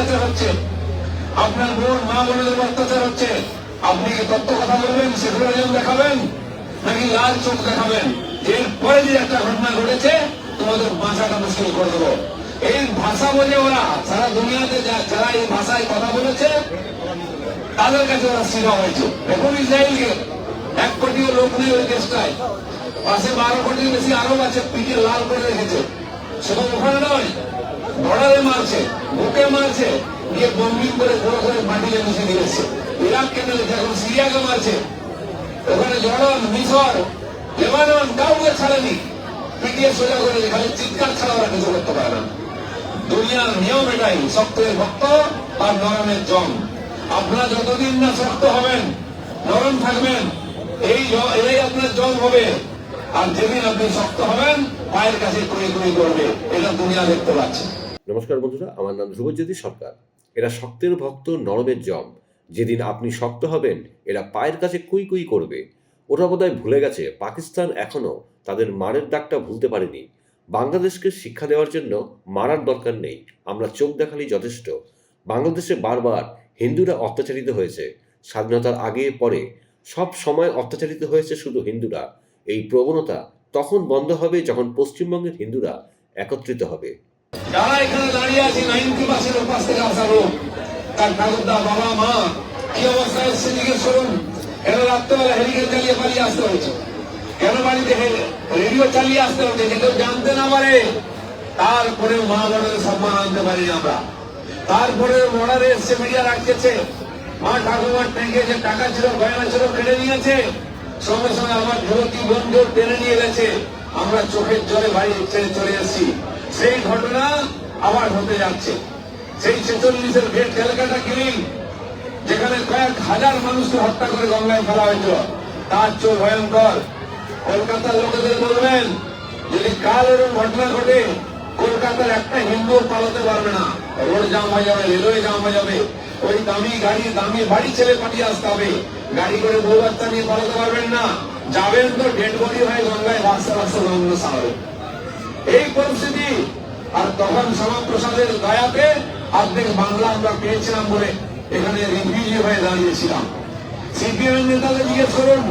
অত্যাচার হচ্ছে। আপনার বোন, মা উপর অত্যাচার হচ্ছে। আপনি কি তত্ত্ব কথা বলবেন? সেকুলারিজম দেখাবেন? নাকি লাল চোখ দেখাবেন? এরপরে যে একটা ঘটনা ঘটেছে, তোমাদের বাঁচাটা মুশকিল করে দেবো। এই ভাষা বোঝে ওরা, সারা দুনিয়াতে যারা এই ভাষায় কথা বলেছে, তাদের কাছে ওরা সেরা হয়েছে। এখন ইসরায়েলকে, এক কোটিও লোক নেই ওই দেশটায়। পাশে বারো কোটির বেশি আরব আছে, পিঠে লাল করে রেখেছে। শুধু ওখানে নয়। বর্ডারে মারছে, বুকে মারছে, গিয়ে বম্বিং করে বড় করে মাটিতে মিশে দিয়েছে। ইরাককে মেরেছে এখন সিরিয়াকে মারছে, ওখানে জর্ডন মিশর লেবানন কাউকে ছাড়েনি। পিটিয়ে সোজা করে খালি চিৎকার ছাড়া ওরা কিছু করতে পারে না। দুনিয়ার নিয়ম এটাই, শক্তের ভক্ত আর নরমের জম আপনারা যতদিন না শক্ত হবেন, নরম থাকবেন, এই এই আপনার জম হবে। আর যেদিন আপনি শক্ত হবেন, পায়ের কাছে কুড়ি কুড়ি করবে, এটা দুনিয়া দেখতে পাচ্ছে। নমস্কার বন্ধুরা, আমার নাম ধ্রুবজ্যোতি সরকার। এরা শক্তের ভক্ত, নরমের জম। যেদিন আপনি শক্ত হবেন, এরা পায়ের কাছে কুই কুই করবে। ওরা বোধহয় ভুলে গেছে, পাকিস্তান এখনও তাদের মারের দাগটা ভুলতে পারেনি। বাংলাদেশকে শিক্ষা দেওয়ার জন্য মারার দরকার নেই, আমরা চোখ দেখালেই যথেষ্ট। বাংলাদেশে বারবার হিন্দুরা অত্যাচারিত হয়েছে। স্বাধীনতার আগে, পরে সব সময় অত্যাচারিত হয়েছে শুধু হিন্দুরা। এই প্রবণতা তখন বন্ধ হবে যখন পশ্চিমবঙ্গের হিন্দুরা একত্রিত হবে। যারা এখানে দাঁড়িয়ে আছে, নাইনটি পার্সেন্ট উপাস থেকে আসা লোক তার ঠাকুরদা বাবা, মা, কি অবস্থা এসছে জিজ্ঞেস করুন। এরা রাত্রেবেলা হেলিকপ্টার চালিয়ে পালিয়ে আসতে হয়েছে। কেন বাড়িতে রেডিও চালিয়ে আসতে হচ্ছে যে কেউ জানতে না পারে। তারপরে মা বড়দের সম্মান আনতে পারি আমরা। তারপরে বর্ডারে এসছে মিডিয়া রাখতেছে। মা ঠাকুমার ট্যাঙ্কে যে টাকা ছিল, গয়না ছিল কেড়ে নিয়েছে। সঙ্গে সঙ্গে আমার যুবতী বন্ধু টেনে নিয়ে গেছে। আমরা চোখের জলে বাড়ি ছেড়ে চলে এসেছি। সেই ঘটনা আবার হতে যাচ্ছে। সেই ছেচল্লিশের ভেট ক্যালকাটা কিলিং যেখানে কয়েক হাজার মানুষকে হত্যা করে গঙ্গায় ফেলা হয়েছিল। তার চোর ভয়ঙ্কর। কলকাতার লোকেদের বলবেন, যদি কাল এরকম ঘটনা ঘটে, কলকাতার একটা হিন্দু পালাতে পারবে না। রোড জাম হয়ে যাবে রেলওয়ে জাম হয়ে যাবে। ওই দামি গাড়ি, দামি বাড়ি ছেলে পাঠিয়ে আসতে হবে। গাড়ি করে বউ বাচ্চা নিয়ে পালাতে পারবেন না। যাবেন তো ডেড বডি হয়ে গঙ্গায় রাস্তা রাস্তা গঙ্গা সারাবে এই পরিস্থিতি। আর তখন শ্যামাপ্রসাদের দয়াতে অর্ধেক বাংলা আমরা পেয়েছিলাম বলে এখানে রিফিউজি হয়ে দাঁড়িয়েছিলাম। সিপিএম নেতাদের জিজ্ঞেস করুন,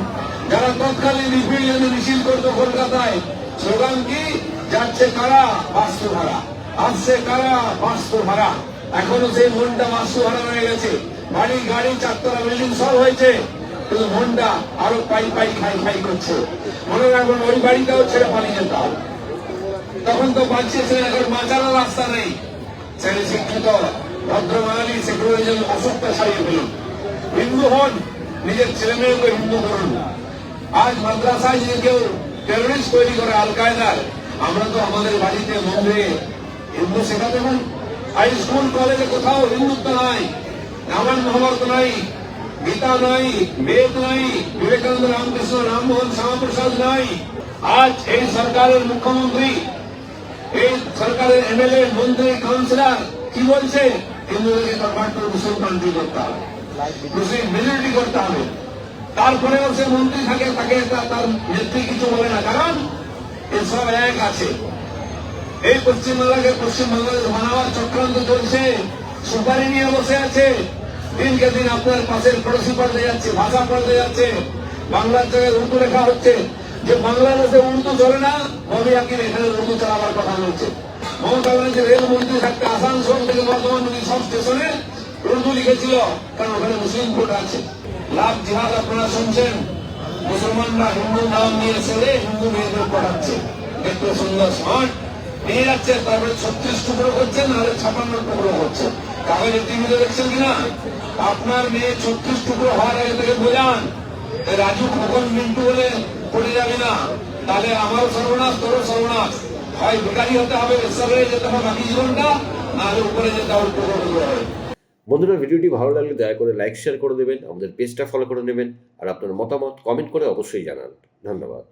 যারা তৎকালীন রিফিউজি মিছিল করতো কলকাতায়, স্লোগান কি? যাচ্ছে কারা? বাস্তু ভাড়া আসছে কারা? বাস্তু ভাড়া এখনও সেই মনটা বাস্তু ভাড়া রয়ে গেছে। বাড়ি, গাড়ি, চারতলা বিল্ডিং সব হয়েছে। কিন্তু মনটা আরও পাই পাই খাই খাই করছে। মনে রাখবেন ওই বাড়িটাও ছেড়ে পালিয়ে যেতে হবে। তখন তো বাঁচিয়েছিলেন এখন বাঁচানোর রাস্তা নেই। ছেলে শিক্ষিত, ভদ্র বাঙালি সেকুলারিজম অসুখটা ছাড়িয়ে ফেলুন হিন্দু হন, নিজের ছেলে মেয়েকে হিন্দু করুন। আজ মাদ্রাসায় যদি কেউ টেরোরিস্ট তৈরি করে আল কায়দার, আমরা তো আমাদের বাড়িতে মন্দিরে হিন্দু শেখাতে পারি। হাই স্কুল, কলেজে কোথাও হিন্দুত্ব নাই, রামায়ণ, মহাভারত নাই, গীতা নাই, বেদ নাই, বিবেকানন্দ, রামকৃষ্ণ, রামমোহন, শ্যামাপ্রসাদ নাই। আজ এই সরকারের মুখ্যমন্ত্রী এই সরকারের এমএলএ মন্ত্রী কাউন্সিলর কি বলছে? হিন্দুদেরকে কনভার্ট করে মুসলিম করতে হবে। মুসলিম মেজরিটি করতে হবে। তারপরেও সে মন্ত্রী থাকে, তাকে তার নেত্রী কিছু বলে না। কারণ এসব এক আছে। এই পশ্চিমবাংলাকে পশ্চিম বাংলাদেশ বানাবার চক্রান্ত চলছে। সুপারি নিয়ে বসে আছে। দিনকে দিন আপনার পাশের পড়োশি পাল্টে যাচ্ছে, ভাষা পাল্টে যাচ্ছে। বাংলার জায়গায় লেখা হচ্ছে। যে বাংলাদেশে উর্দু চলে না, ববি আকির এখানে উর্দু চালাবার কথা বলছে। মমতা ব্যানার্জি রেলমন্ত্রী থাকতে আসানসোল থেকে বর্ধমান নদী সব স্টেশনে উর্দু লিখেছিল, কারণ ওখানে মুসলিম ভোট আছে। লাভ জিহাদ আপনারা শুনছেন? মুসলমানরা হিন্দু নাম নিয়ে ছেড়ে হিন্দু মেয়েদের পড়াচ্ছে। দেখতে সুন্দর স্মার্ট নিয়ে যাচ্ছে তারপরে ছত্রিশ টুকরো করছে, নাহলে ছাপান্ন টুকরো করছে। কাগজের টিভিতে দেখছেন কিনা আপনার মেয়ে ছত্রিশ টুকরো হওয়ার আগে থেকে বোঝান। রাজু খোকন মিন্টু বলে পড়ে যাবে না, তাহলে আমারও সর্বনাশ তোর সর্বনাশ। হয় ভিকারি হতে হবে সবাই যেতে হবে, বাকি জীবনটা, নাহলে উপরে যেতে হবে বন্ধুরা, ভিডিওটি ভালো লাগলে দয়া করে লাইক শেয়ার করে দেবেন, আমাদের পেজটা ফলো করে নেবেন, আর আপনার মতামত কমেন্ট করে অবশ্যই জানান। ধন্যবাদ।